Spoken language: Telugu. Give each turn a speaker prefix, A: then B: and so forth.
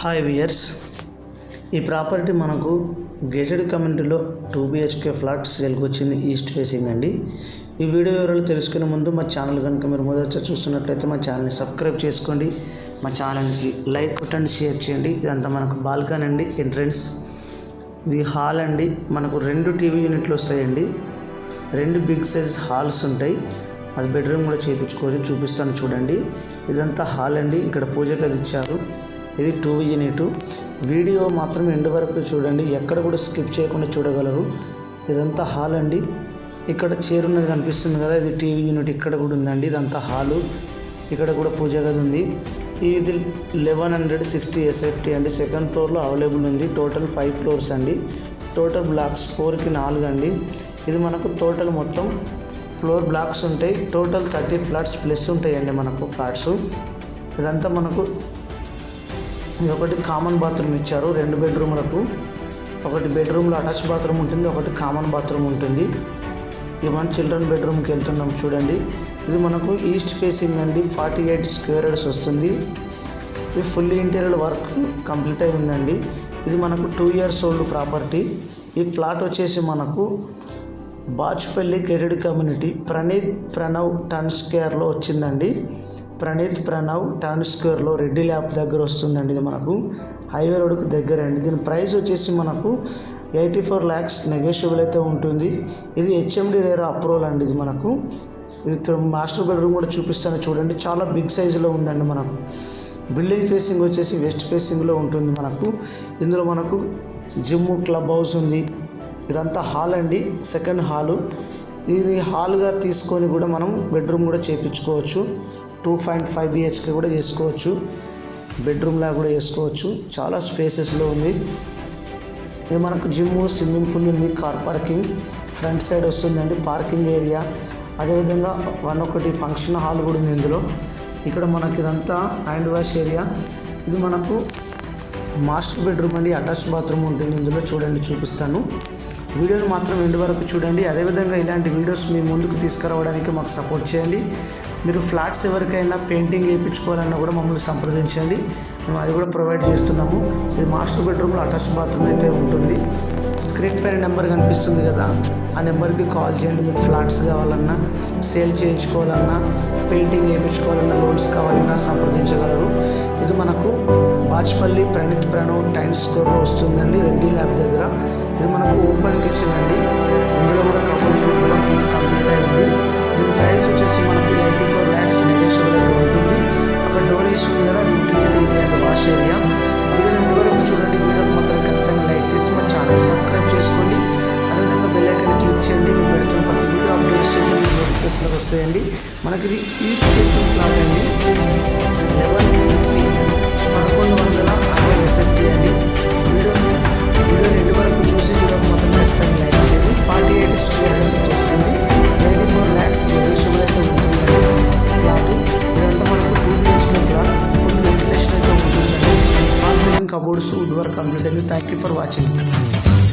A: హాయ్ వియర్స్ ఈ ప్రాపర్టీ మనకు గేటెడ్ కమ్యూనిటీలో టూ బిహెచ్కే ఫ్లాట్ సేల్కి వచ్చింది ఈస్ట్ ఫేసింగ్ అండి. ఈ వీడియో వివరాలు తెలుసుకునే ముందు మా ఛానల్ కనుక మీరు మొదట చూస్తున్నట్లయితే మా ఛానల్ని సబ్స్క్రైబ్ చేసుకోండి. మా ఛానల్కి లైక్ కొట్టండి షేర్ చేయండి. ఇదంతా మనకు బాల్కనీ అండి ఎంట్రన్స్. ఇది హాల్ అండి. మనకు రెండు టీవీ యూనిట్లు వస్తాయండి. రెండు బిగ్ సైజ్ హాల్స్ ఉంటాయి. అది బెడ్రూమ్ కూడా చేయించుకోవచ్చు చూపిస్తాను చూడండి. ఇదంతా హాల్ అండి. ఇక్కడ పూజ గది ఇచ్చారు. ఇది టూ యూనిట్ వీడియో మాత్రం ఎండ్ వరకు చూడండి. ఎక్కడ కూడా స్కిప్ చేయకుండా చూడగలరు. ఇదంతా హాల్ అండి. ఇక్కడ చైర్ ఉన్నది కనిపిస్తుంది కదా ఇది టీవీ యూనిట్ ఇక్కడ కూడా ఉందండి. ఇదంతా హాలు. ఇక్కడ కూడా పూజ గది ఉంది. ఇది లెవెన్ హండ్రెడ్ సిక్స్టీ ఎస్ఎఫ్టీ అండి. సెకండ్ ఫ్లోర్లో అవైలబుల్ ఉంది. టోటల్ ఫైవ్ ఫ్లోర్స్ అండి. టోటల్ బ్లాక్స్ ఫోర్కి నాలుగు అండి. ఇది మనకు టోటల్ మొత్తం ఫ్లోర్ బ్లాక్స్ ఉంటాయి. టోటల్ థర్టీ ఫ్లాట్స్ ప్లస్ ఉంటాయండి మనకు ఫ్లాట్స్. ఇదంతా మనకు ఇది ఒకటి కామన్ బాత్రూమ్ ఇచ్చారు రెండు బెడ్రూమ్లకు ఒకటి బెడ్రూమ్లో అటాచ్ బాత్రూమ్ ఉంటుంది ఒకటి కామన్ బాత్రూమ్ ఉంటుంది. ఇది మనం చిల్డ్రన్ బెడ్రూమ్కి వెళ్తున్నాం చూడండి. ఇది మనకు ఈస్ట్ ఫేసింగ్ అండి ఫార్టీ ఎయిట్ స్క్వేర్ యార్డ్స్ వస్తుంది. ఇది ఫుల్ ఇంటీరియర్ వర్క్ కంప్లీట్ అయి ఉందండి. ఇది మనకు టూ ఇయర్స్ ఓల్డ్ ప్రాపర్టీ ఈ ప్లాట్ వచ్చేసి మనకు బాచ్పల్లి గేటెడ్ కమ్యూనిటీ ప్రణీత్ ప్రణవ్ టన్స్ కేర్లో వచ్చిందండి. ప్రణీత్ ప్రణవ్ టౌన్ స్క్వేర్లో రెడ్డి ల్యాబ్ దగ్గర వస్తుందండి ఇది మనకు. హైవే రోడ్కు దగ్గర అండి. దీని ప్రైస్ వచ్చేసి మనకు ఎయిటీ ఫోర్ ల్యాక్స్ నెగోషియబుల్ అయితే ఉంటుంది. ఇది హెచ్ఎండి రేర్ అప్రూవల్ అండి ఇది మనకు. ఇది ఇక్కడ మాస్టర్ బెడ్రూమ్ కూడా చూపిస్తాను చూడండి. చాలా బిగ్ సైజులో ఉందండి మనకు. బిల్డింగ్ ఫేసింగ్ వచ్చేసి వెస్ట్ ఫేసింగ్లో ఉంటుంది మనకు. ఇందులో మనకు జిమ్ క్లబ్ హౌస్ ఉంది. ఇదంతా హాల్ అండి. Second hall. ఇది హాల్గా తీసుకొని కూడా మనం బెడ్రూమ్ కూడా చేయించుకోవచ్చు టూ పాయింట్ ఫైవ్ బిహెచ్కే కూడా చేసుకోవచ్చు. బెడ్రూమ్లా కూడా చేసుకోవచ్చు. చాలా స్పేసెస్లో ఉంది. ఇది మనకు జిమ్ స్విమ్మింగ్ పూల్ ఉంది కార్ పార్కింగ్ ఫ్రంట్ సైడ్ వస్తుందండి పార్కింగ్ ఏరియా అదేవిధంగా వన్ ఒకటి ఫంక్షన్ హాల్ కూడా ఉంది ఇందులో. ఇక్కడ మనకి ఇదంతా హ్యాండ్ వాష్ ఏరియా ఇది మనకు మాస్టర్ బెడ్రూమ్ అండి అటాచ్ బాత్రూమ్ ఉంటుంది ఇందులో. చూడండి చూపిస్తాను. వీడియోను మాత్రం ఎండు వరకు చూడండి. అదేవిధంగా ఇలాంటి వీడియోస్ మీ ముందుకు తీసుకురావడానికి మాకు సపోర్ట్ చేయండి. మీరు ఫ్లాట్స్ ఎవరికైనా పెయింటింగ్ వేయించుకోవాలన్నా కూడా మమ్మల్ని సంప్రదించండి. మేము అది కూడా ప్రొవైడ్ చేస్తున్నాము. ఇది మాస్టర్ బెడ్రూమ్లో అటాచ్ బాత్రూమ్ అయితే ఉంటుంది. స్క్రీన్ పైన నెంబర్ కనిపిస్తుంది కదా. ఆ నెంబర్కి కాల్ చేయండి. మీకు ఫ్లాట్స్ కావాలన్నా సేల్ చేయించుకోవాలన్నా పెయింటింగ్ వేయించుకోవాలన్నా లోన్స్ కావాలన్నా సంప్రదించగలరు. ఇది మనకు వాచ్పల్లి ప్రణీత్ ప్రణవ్ టైమ్ స్కోర్లో వస్తుందండి. రెడ్డి ల్యాబ్ దగ్గర. ఇది మనకు ఓపెన్ కిచెన్ అండి ఇందులో కూడా కపుల్స్ రూమ్ కూడా కంప్లీట్ అయింది. దీని ప్రైస్ వచ్చేసి మనకి ఎయిటీ ఫోర్ ల్యాక్స్ నెగోషియబుల్ అయితే ఉంటుంది. అక్కడ డోర్ ఉంది కదా utility area and wash area video రెండు వరకు చూడండి వీడియోకి మాత్రం ఖచ్చితంగా లైక్ చేసి మా ఛానల్ సబ్స్క్రైబ్ చేసుకోండి. అదేవిధంగా బెల్ ఐకన్ క్లిక్ చేయండి. మేము పెడుతున్న ప్రతి వీడియో అప్డేట్స్ చేయండి. నోటిఫికేషన్లకు వస్తాయండి. మనకి ఇది ఈస్ట్ ఫేసింగ్ ప్లాట్ అండి. Boards woodwork computer thank you for watching